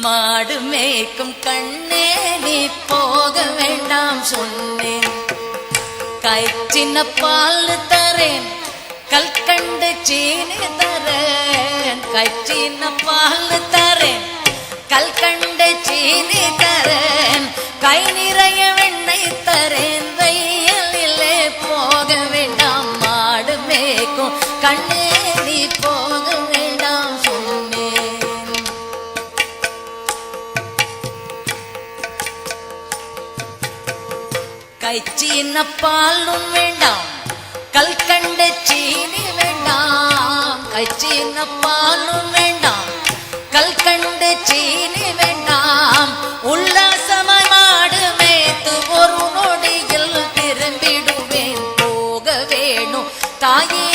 மாடு மேய்க்கும் கண்ணே நீ போக வேண்டாம் சொன்னேன். கயிற்றின பால் தரேன் கல்கண்டு சீனி தரேன். கயிற்றின பால் தரேன் கல்கண்டு சீனி தரேன். கை நிறைய வெண்ணெய் தரேன் வெயிலே போக வேண்டாம். மாடு மேய்க்கும் கண்ணே நீ போக கைச்சீன பாலும் வேண்டாம். கல்கண்ட சீனி வேண்டாம். கைச்சீன பாலும் வேண்டாம். கல்கண்ட சீனி வேண்டாம். உல்லாசமாய் மாடு மேய்த்து ஒரு நொடியில் திரும்பிடுவேன். போக வேணும் தாயே.